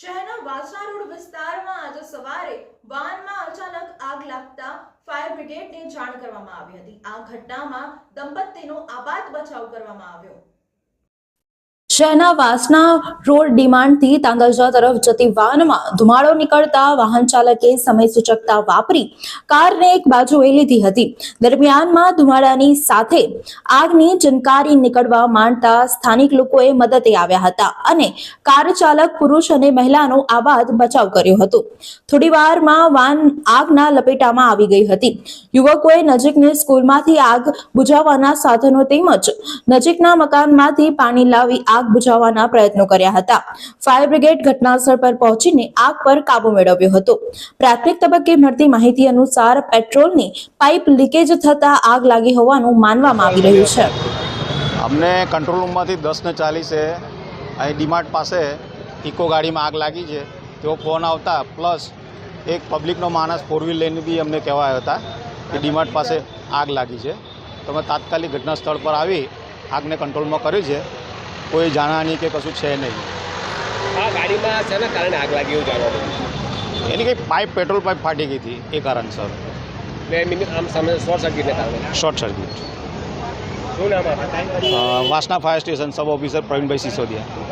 શહેરના વાસણા રોડ વિસ્તારમાં આજે સવારે વાનમાં અચાનક આગ લાગતા ફાયર બ્રિગેડને જાણ કરવામાં આવી હતી. આ ઘટનામાં દંપતીનો આબાદ બચાવ કરવામાં આવ્યો. શહેરના વાસના રોડ ડિમાન્ડથી તાંદાજા તરફ જતી વાહનમાં ધુમાડો નીકળતા વાહન ચાલકે સમય સૂચકતા વાપરી કારને એક બાજુએ લીધી હતી. દરમિયાનમાં ધુમાડાની સાથે આગની જનકારી નીકળવા માંડતા સ્થાનિક લોકોએ મદદે આવ્યા હતા અને કાર ચાલક, પુરુષ અને મહિલાનો આબાદ બચાવ કર્યો હતો. થોડી વારમાં વાન આગના લપેટામાં આવી ગઈ હતી. યુવકોએ નજીકની સ્કૂલમાંથી આગ બુઝાવવાના સાધનો તેમજ નજીકના મકાનમાંથી પાણી લાવી આગ બુઝાવવાના પ્રયત્નો કર્યા હતા. ફાયર બ્રિગેડ ઘટનાસ્થળ પર પહોંચીને આગ પર કાબુ મેળવ્યો હતો. પ્રાથમિક તબક્કે મળતી માહિતી અનુસાર પેટ્રોલની પાઇપ લીકેજ થતા આગ લાગી હોવાનું માનવામાં આવી રહ્યું છે. અમને કંટ્રોલ રૂમમાંથી દસ ને ચાલીસે અહીં ડીમાર્ટ પાસે ઇકો ગાડીમાં આગ લાગી છે. તેઓ ફોન આવતા પ્લસ એક પબ્લિકનો માણસ ફોર વ્હીલ લઈને બી અમને કહેવાયા હતા કે ડીમાર્ટ પાસે આગ લાગી છે. તો અમે તાત્કાલિક ઘટના સ્થળ પર આવી આગને કંટ્રોલમાં કર્યું છે. કોઈ જાણહાની કે કશું છે નહીં. આ ગાડીમાં શેના કારણે આગ લાગી એવું જાણવા મળ્યું એની કંઈ પાઇપ પેટ્રોલ પાઇપ ફાટી ગઈ હતી એ કારણસર આમ સામે શોર્ટ સર્કિટને કારણે. Short circuit. શું નામ વાસના fire station sub officer Pravinbhai Sisodiya.